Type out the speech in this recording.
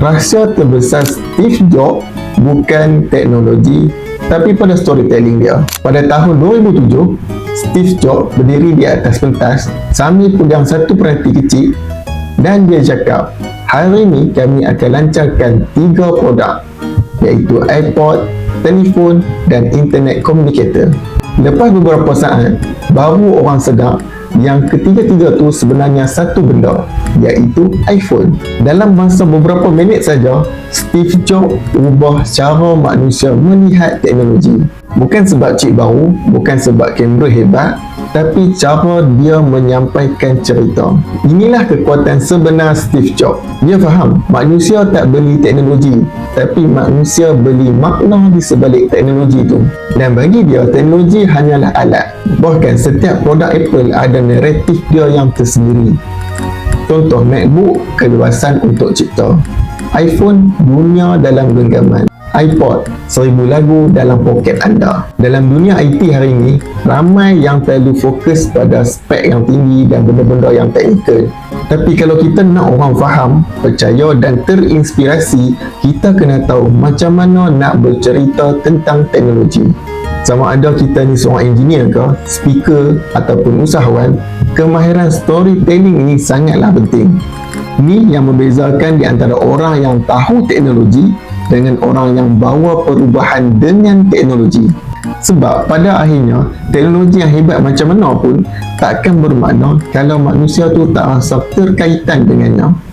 rahsia terbesar Steve Jobs bukan teknologi tapi pada storytelling dia. Pada tahun 2007, Steve Jobs berdiri di atas pentas sambil pegang satu perhati kecil dan dia cakap, hari ini kami akan lancarkan tiga produk iaitu iPod, telefon dan internet communicator. Lepas beberapa saat, baru orang sedar yang ketiga-tiga tu sebenarnya satu benda iaitu iPhone. Dalam masa beberapa minit saja, Steve Jobs ubah cara manusia melihat teknologi. Bukan sebab chip baru, bukan sebab kamera hebat, tapi cara dia menyampaikan cerita. Inilah kekuatan sebenar Steve Jobs. Dia faham manusia tak beli teknologi, tapi manusia beli makna di sebalik teknologi itu. Dan bagi dia, teknologi hanyalah alat. Bahkan setiap produk Apple ada naratif dia yang tersendiri. Contoh MacBook, keluasan untuk cipta. iPhone, dunia dalam genggaman iPod, seribu lagu dalam poket anda. Dalam dunia IT hari ini, ramai yang terlalu fokus pada spek yang tinggi dan benda-benda yang teknikal. Tapi kalau kita nak orang faham, percaya dan terinspirasi, kita kena tahu macam mana nak bercerita tentang teknologi. Sama ada kita ni seorang engineer ke, speaker ataupun usahawan, kemahiran storytelling ini sangatlah penting. Ni yang membezakan di antara orang yang tahu teknologi dengan orang yang bawa perubahan dengan teknologi. Sebab pada akhirnya, teknologi yang hebat macam mana pun takkan bermakna kalau manusia tu tak rasa terkaitan dengannya.